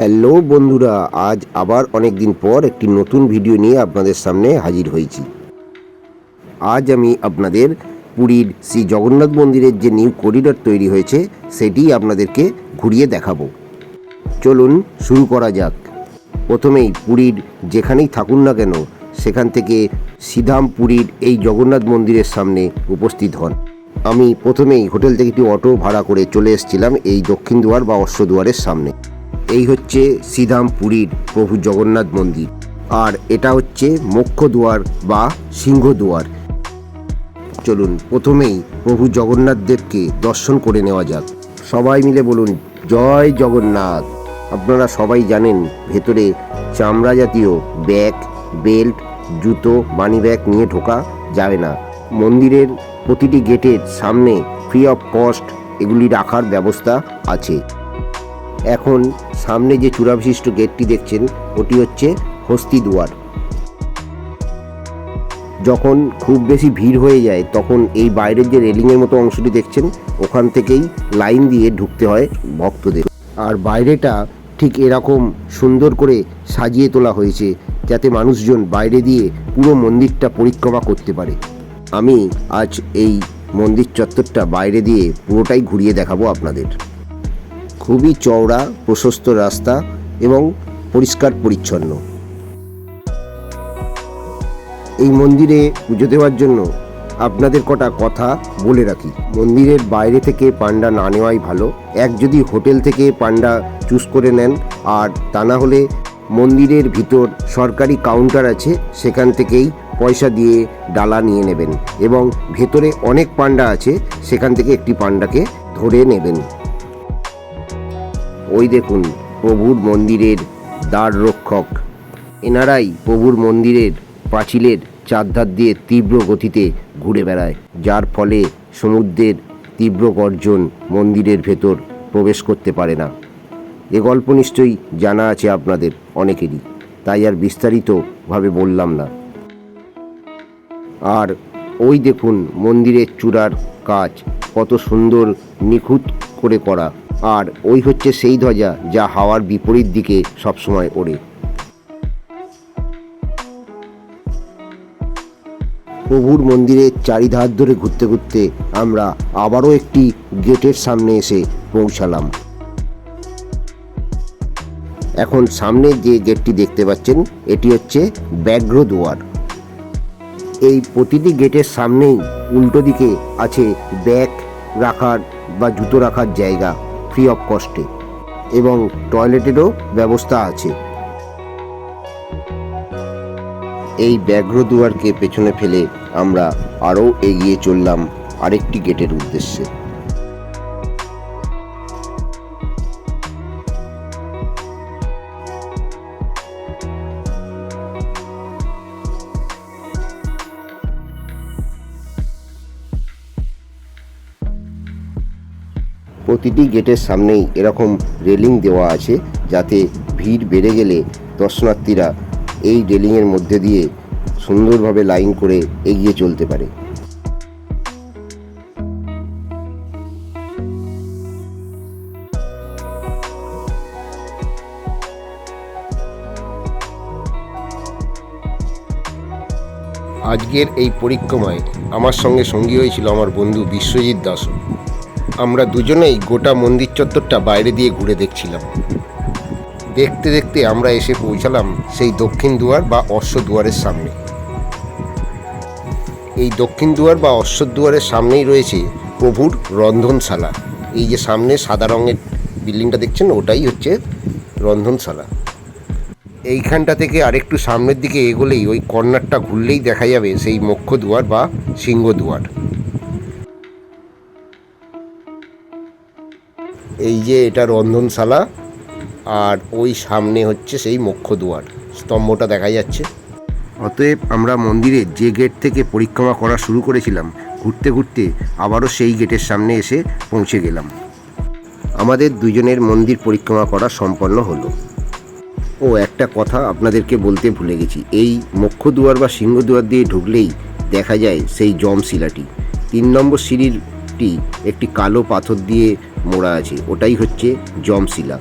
Hello বন্ধুরা, আজ আবার অনেক দিন পর একটি নতুন ভিডিও নিয়ে আপনাদের সামনে হাজির হয়েছি। আজ আমি আপনাদের পুরীর শ্রী জগন্নাথ মন্দিরের যে নিউ করিডর তৈরি হয়েছে, সেটি আপনাদেরকে ঘুরিয়ে দেখাবো। চলুন শুরু করা যাক। প্রথমেই পুরীর যেখানেই থাকুন না কেন, সেখান থেকে সিধাম পুরীর এই জগন্নাথ মন্দিরের সামনে উপস্থিত হন। আমি প্রথমেই হোটেল থেকে একটি অটো ভাড়া করে চলে এসেছিলাম এই দক্ষিণ দুয়ার বা অশ্ব দুয়ারের সামনে। এই হচ্ছে শ্রীধাম পুরীর প্রভু জগন্নাথ মন্দির। আর এটা হচ্ছে মুখ্য দুয়ার বা সিংহ দুয়ার চলুন, প্রথমেই প্রভু জগন্নাথ দেবকে দর্শন করে নেওয়া যাক। সবাই মিলে বলুন, জয় জগন্নাথ। আপনারা সবাই জানেন, ভেতরে চামড়া জাতীয় ব্যাগ, বেল্ট, জুতো, মানি ব্যাগ নিয়ে ঢোকা যাবে না। মন্দিরের প্রতিটি গেটের সামনে ফ্রি অফ কস্ট এগুলি রাখার ব্যবস্থা আছে। এখন সামনে যে চূড়াবিশিষ্ট গেটটি দেখছেন, ওটি হচ্ছে হস্তি দুয়ার। যখন খুব বেশি ভিড় হয়ে যায়, তখন এই বাইরের যে রেলিংয়ের মতো অংশটি দেখছেন, ওখান থেকেই লাইন দিয়ে ঢুকতে হয় ভক্তদের। আর বাইরেটা ঠিক এরকম সুন্দর করে সাজিয়ে তোলা হয়েছে, যাতে মানুষজন বাইরে দিয়ে পুরো মন্দিরটা পরিক্রমা করতে পারে। আমি আজ এই মন্দির চত্বরটা বাইরে দিয়ে পুরোটাই ঘুরিয়ে দেখাবো আপনাদের। খুবই চওড়া, প্রশস্ত রাস্তা এবং পরিষ্কার পরিচ্ছন্ন। এই মন্দিরে পুজো দেওয়ার জন্য আপনাদের কটা কথা বলে রাখি। মন্দিরের বাইরে থেকে পান্ডা না নেওয়াই ভালো। এক যদি হোটেল থেকে পান্ডা চুজ করে নেন, আর তা না হলে মন্দিরের ভিতর সরকারি কাউন্টার আছে, সেখান থেকেই পয়সা দিয়ে ডালা নিয়ে নেবেন এবং ভেতরে অনেক পান্ডা আছে, সেখান থেকে একটি পান্ডাকে ধরে নেবেন। ওই দেখুন, প্রভুর মন্দিরের দ্বার রক্ষক। এনারাই প্রভুর মন্দিরের পাঁচিলের চারধার দিয়ে তীব্র গতিতে ঘুরে বেড়ায়, যার ফলে সমুদ্রের তীব্র গর্জন মন্দিরের ভেতর প্রবেশ করতে পারে না। এ গল্প নিশ্চয়ই জানা আছে আপনাদের অনেকেরই, তাই আর বিস্তারিতভাবে বললাম না। আর ওই দেখুন মন্দিরের চূড়ার কাজ, কত সুন্দর নিখুঁত করে করা। আর ওই হচ্ছে সেই ধ্বজা যা হাওয়ার বিপরীত দিকে সবসময় ওড়ে। প্রভুর মন্দিরের চারিধার ধরে ঘুরতে ঘুরতে আমরা আবারও একটি গেটের সামনে এসে পৌঁছালাম। এখন সামনে যে গেটটি দেখতে পাচ্ছেন, এটি হচ্ছে ব্যাঘ্র দুয়ার। এই প্রতিটি গেটের সামনেই উল্টো দিকে আছে ব্যাগ রাখার বা জুতো রাখার জায়গা। ফ্রি অফ কস্টে এবং টয়লেটেরও ব্যবস্থা আছে। এই ব্যাঘ্র দুয়ারকে পেছনে ফেলে আমরা আরও এগিয়ে চললাম আরেকটি গেটের উদ্দেশ্যে। প্রতিটি গেটের সামনেই এরকম রেলিং দেওয়া আছে যাতে ভিড় বেড়ে গেলে দর্শনার্থীরা এই রেলিংয়ের মধ্যে দিয়ে সুন্দরভাবে লাইন করে এগিয়ে চলতে পারে। আজকের এই পরিক্রমায় আমার সঙ্গে সঙ্গী হয়েছিল আমার বন্ধু বিশ্বজিৎ দাসও আমরা দুজনেই গোটা মন্দির চত্বরটা বাইরে দিয়ে ঘুরে দেখছিলাম। দেখতে দেখতে আমরা এসে পৌঁছালাম সেই দক্ষিণ দুয়ার বা অশ্ব দুয়ারের সামনে। এই দক্ষিণ দুয়ার বা অশ্ব দুয়ারের সামনেই রয়েছে প্রভুর রন্ধনশালা। এই যে সামনে সাদা রঙের বিল্ডিংটা দেখছেন, ওটাই হচ্ছে রন্ধনশালা। এইখানটা থেকে আরেকটু সামনের দিকে এগোলেই ওই কর্নারটা ঘুরলেই দেখা যাবে সেই মুখ্য দুয়ার বা সিংহ দুয়ার। এই যে এটা রন্ধনশালা, আর ওই সামনে হচ্ছে সেই মুখ্য দুয়ার। স্তম্ভটা দেখা যাচ্ছে। অতএব আমরা মন্দিরে যে গেট থেকে পরিক্রমা করা শুরু করেছিলাম, ঘুরতে ঘুরতে আবারও সেই গেটের সামনে এসে পৌঁছে গেলাম। আমাদের দুজনের মন্দির পরিক্রমা করা সম্পন্ন হলো। ও, একটা কথা আপনাদেরকে বলতে ভুলে গেছি। এই দুয়ার বা সিংহ দুয়ার দিয়ে ঢুকলেই দেখা যায় সেই জম শিলাটি তিন নম্বর সিঁড়িরটি একটি কালো পাথর দিয়ে মোড়া আছে, ওটাই হচ্ছে জমশিলা।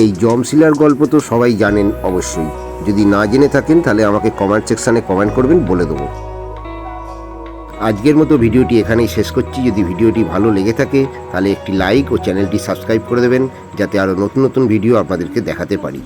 এই জমশিলার গল্প তো সবাই জানেন অবশ্যই। যদি না জেনে থাকেন, তাহলে আমাকে কমেন্ট সেকশানে কমেন্ট করবেন, বলে দেবো। আজকের মতো ভিডিওটি এখানেই শেষ করছি। যদি ভিডিওটি ভালো লেগে থাকে, তাহলে একটি লাইক ও চ্যানেলটি সাবস্ক্রাইব করে দেবেন, যাতে আরও নতুন নতুন ভিডিও আপনাদেরকে দেখাতে পারি।